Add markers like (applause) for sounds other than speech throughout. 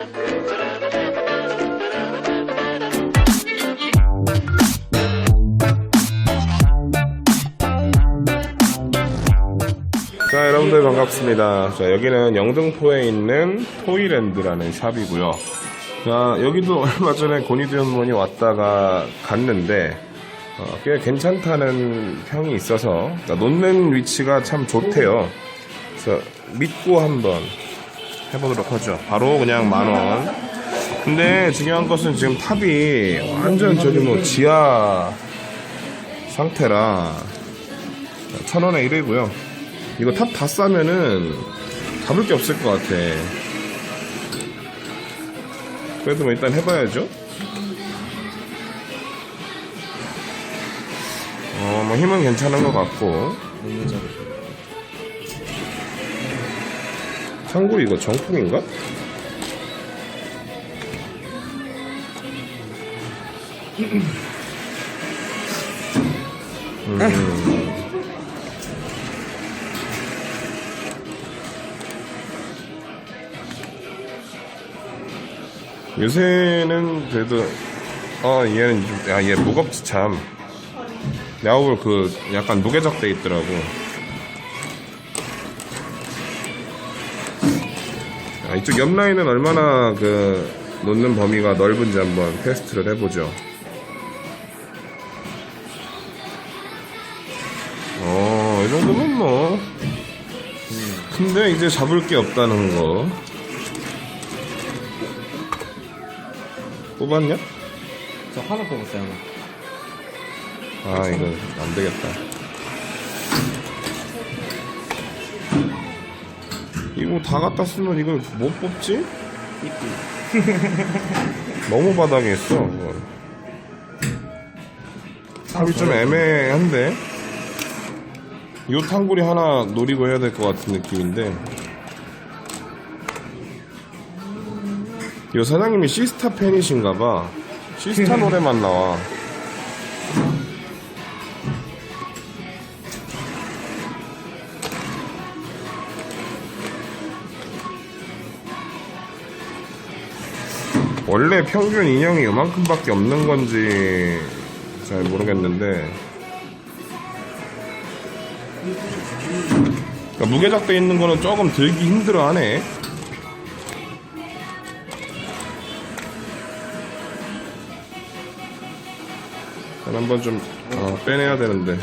자 여러분들 반갑습니다. 자 여기는 영등포에 있는 토이랜드라는 샵이고요. 자 여기도 (laughs) 얼마 전에 고니드 현문이 왔다가 갔는데 어, 꽤 괜찮다는 평이 있어서 자, 놓는 위치가 참 좋대요. 그래서 믿고 한번 해보도록 하죠 바로 그냥 만원 근데 중요한 것은 지금 탑이 완전 저기 뭐 지하 상태라 천원에 1이고요 이거 탑 다 싸면은 잡을 게 없을 것 같아. 그래도 뭐 일단 해봐야죠. 어, 뭐 힘은 괜찮은 것 같고. 참고로 이거 정품인가? 음. 요새는 그래도 어 얘는 야얘 무겁지 참 야구볼 그 약간 무게작 돼 있더라고 이쪽 옆 라인은 얼마나 그 놓는 범위가 넓은지 한번 테스트를 해보죠 어 이 정도면 뭐 근데 이제 잡을 게 없다는 거 뽑았냐? 저 하나 뽑았어요. 아 이거 안 되겠다. 이거 다 갖다 쓰면 이걸 못 뽑지? (laughs) 너무 바닥에 있어. 이건. 탑이 좀 애매한데. 요 탕구리 하나 노리고 해야 될 것 같은 느낌인데. 요 사장님이 시스타 팬이신가봐. 시스타 노래만 나와. 원래 평균 인형이 요만큼밖에 없는 건지 잘 모르겠는데. 그러니까 무게작돼 있는 거는 조금 들기 힘들어 하네. 전 한번 좀 어, 빼내야 되는데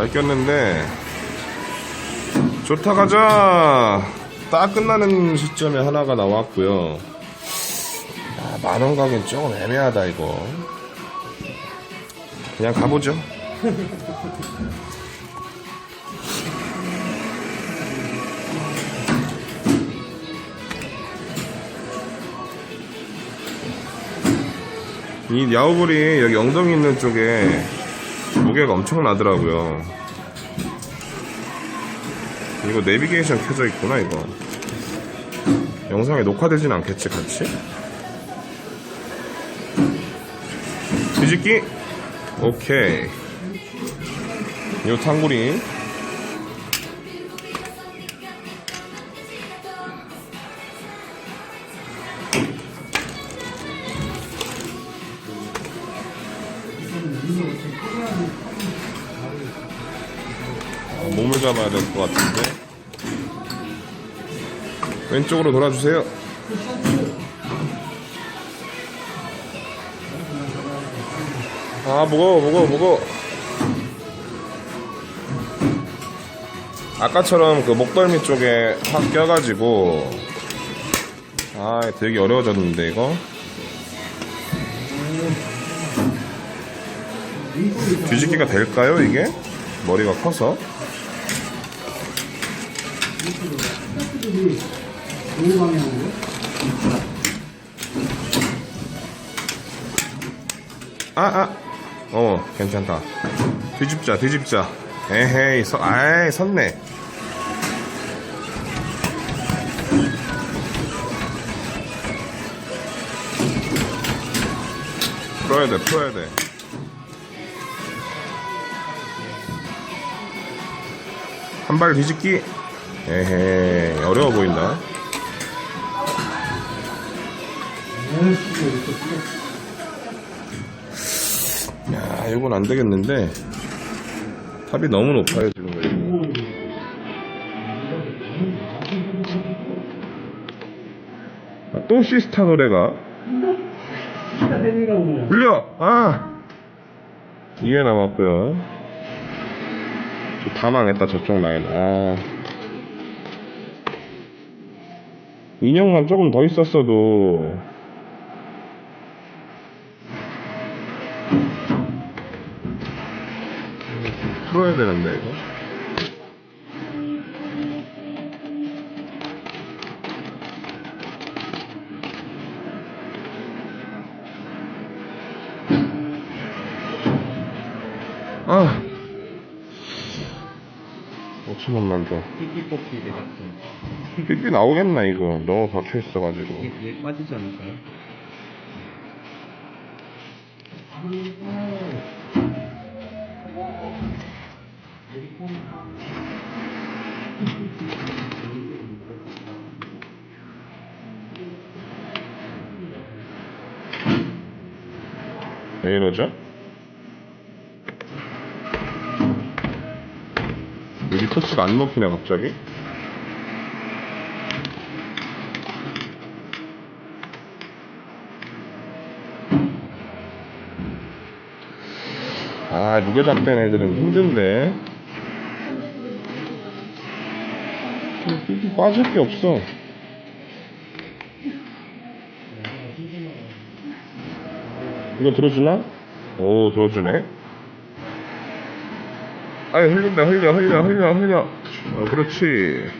잘 꼈는데. 좋다 가자! 딱 끝나는 시점에 하나가 나왔고요. 아, 만원 가긴 조금 애매하다 이거. 그냥 가보죠. (laughs) 이 야구볼이 여기 엉덩이 있는 쪽에 무게가 엄청 나더라고요. 이거 내비게이션 켜져 있구나, 이거. 영상에 녹화되진 않겠지, 같이? 뒤집기? 오케이. 요 탕구리. 잡아야 될 것 같은데. 왼쪽으로 돌아주세요. 아, 무거워, 무거워, 무거워. 아까처럼 그 목덜미 쪽에 확 껴가지고. 아, 되게 어려워졌는데, 이거. 뒤집기가 될까요, 이게? 머리가 커서. 이 동방향으로? 아아. 어 괜찮다. 뒤집자 뒤집자. 에헤이 서, 아이 섰네. 풀어야 돼 풀어야 돼. 한발 뒤집기. 에헤, 어려워 보인다. 야, 이건 안 되겠는데. 탑이 너무 높아요, 지금. 이거. 아, 또 시스타 노래가. 울려! 아! 이게 남았고요. 저다 망했다, 저쪽 라인. 아. 인형만 조금 더 있었어도. 풀어야 되는데, 이거. 아! 5천원만 더. 삐삐 뽑기 같은. 삐삐 나오겠나, 이거. 너무 박혀있어가지고. 이게 얘 빠지지 않을까요? 왜 이러죠? 터치가 안 먹히네 갑자기? 아 무게작 된 애들은 힘든데 빠질 게 없어 이거 들어주나? 오 들어주네 아이 흘린다 흘려 흘려 흘려 흘려. 어 그렇지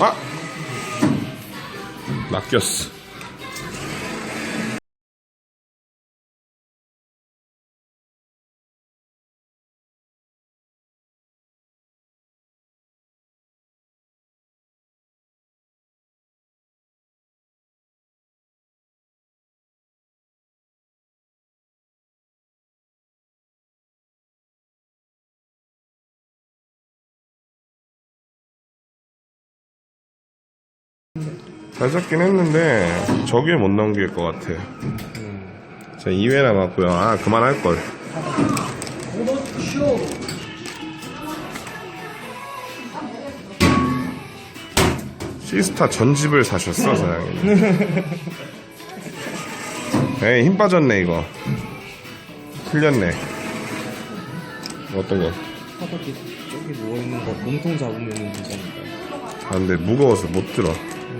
아. 낚였어 잘 잡긴 했는데 저길 못 넘길 것 같아. 자 2회 남았고요. 아 그만할걸. 시스타 전집을 사셨어 사장님. (laughs) 에이 힘 빠졌네 이거. 틀렸네. 어떤 거? 파도기 저기 누워있는 거 몸통 잡으면 되지 않을까요? 아 근데 무거워서 못 들어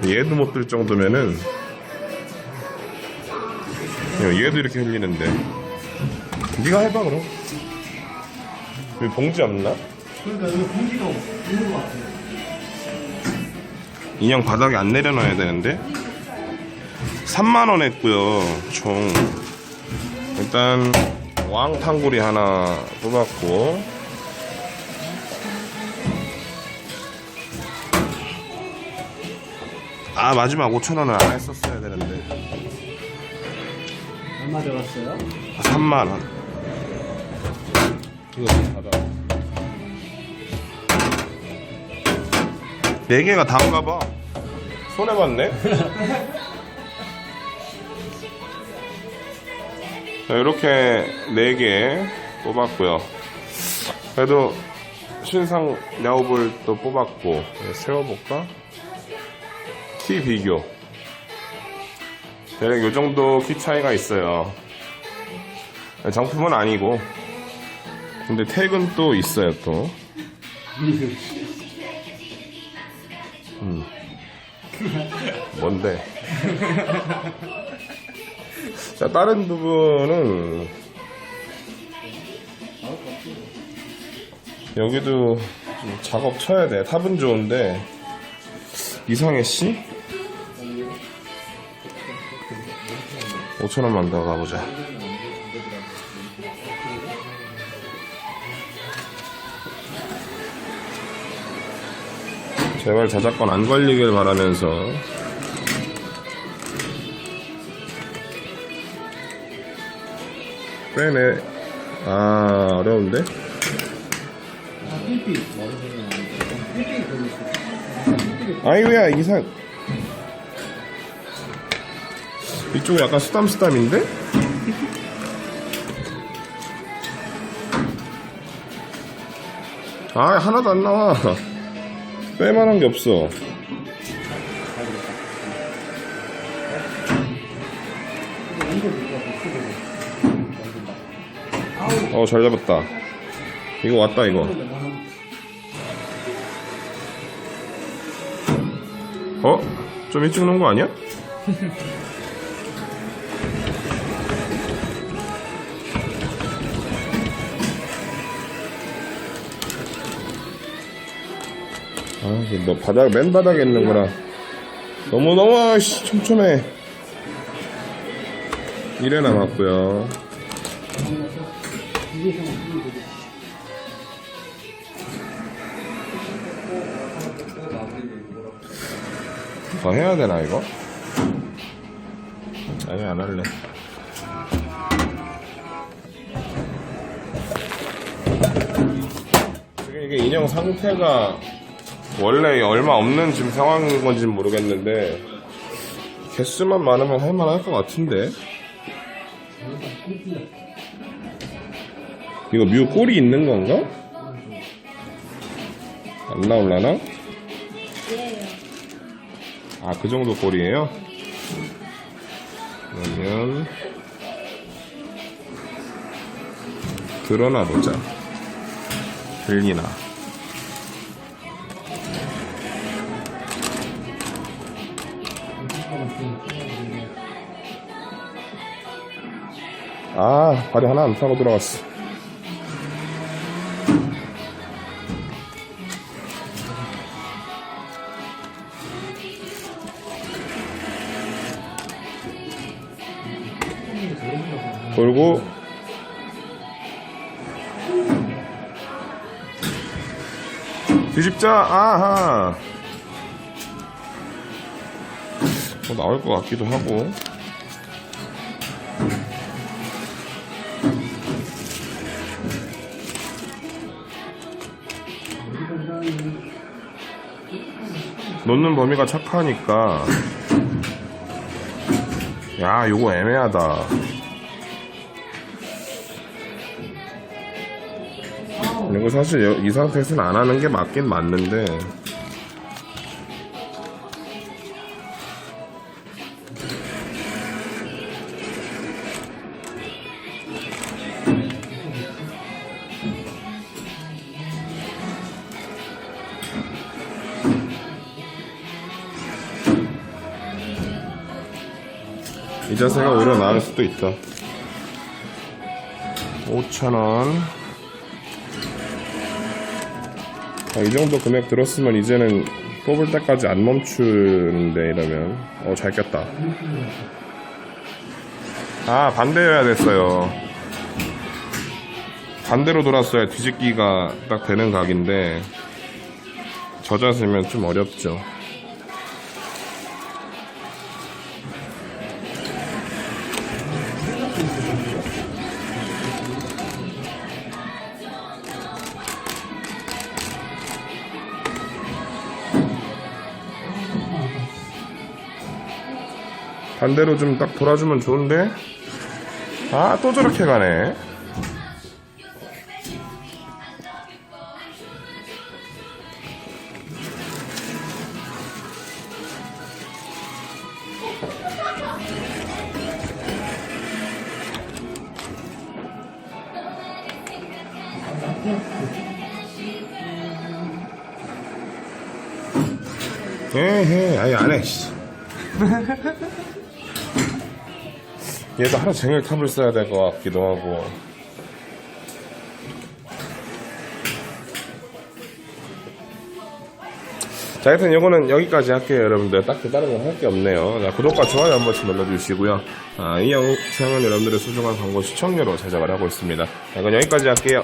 얘도 못 들 정도면은 야, 얘도 이렇게 흘리는데. 네가 해봐 그럼. 여기 봉지 없나? 그러니까 여기 공기가 있는 것 같아요. 인형 바닥에 안 내려놔야 되는데? 3만원 했고요 총. 일단 왕탕구리 하나 뽑았고 아 마지막 5천원을 안 했었어야 되는데 얼마 들었어요? 3만원 이거 좀 닫아. 네 개가 다인가 봐. 손해 봤네. (laughs) 자, 이렇게 네개 뽑았고요. 그래도 신상 야구볼 또 뽑았고 네, 세워볼까? 키 비교. 대략 요 정도 키 차이가 있어요. 정품은 아니고. 근데 택은 또 있어요 또. 뭔데? 자, 다른 부분은 여기도 좀 작업 쳐야 돼. 탑은 좋은데 이상해 씨? 5천 원만 더 가보자. 제발 저작권 안 걸리길 바라면서 빼네 아 어려운데. 아이고야 이상 이쪽이 약간 쓰담쓰담인데? 아 하나도 안 나와 빼만한 게 없어 어 잘 잡았다 이거 왔다 이거 어? 좀 일찍 놓은 거 아니야? (laughs) 아, 너 바닥, 맨 바닥에 있는구나. 너무, 너무, 씨, 촘촘해. 이래 남았고요 더 해야 되나, 이거? 아니, 안 할래. 이게 인형 상태가 원래 얼마 없는 지금 상황인 건지 는 모르겠는데 개수만 많으면 할만할 것 같은데 이거 뮤 꼴이 있는 건가? 안 나올라나? 아 그 정도 꼴이에요? 그러면 드러나 보자 들리나 아 발이 하나 안 타고 들어갔어. 돌고. 뒤집자. 아하 뭐 나올 것 같기도 하고. 놓는 범위가 착하니까. 야 요거 애매하다. 이거 사실 여- 이 상태에서는 안 하는 게 맞긴 맞는데 수도 있다. 5,000원. 아, 이 정도 금액 들었으면 이제는 뽑을 때까지 안 멈추는데 이러면. 어 잘 꼈다. 아 반대여야 됐어요. 반대로 돌았어야 뒤집기가 딱 되는 각인데 저 자세면 좀 어렵죠 반대로 좀 딱 돌아주면 좋은데 아 또 저렇게 가네 에헤 아예 안해 씨. (laughs) 얘도 하루 종일 탑을 써야 될 것 같기도 하고. 자 하여튼 이거는 여기까지 할게요 여러분들. 딱히 다른 건 할 게 없네요. 자, 구독과 좋아요 한 번씩 눌러주시고요. 아, 이 영상은 여러분들의 소중한 광고 시청료로 제작을 하고 있습니다. 자, 이건 여기까지 할게요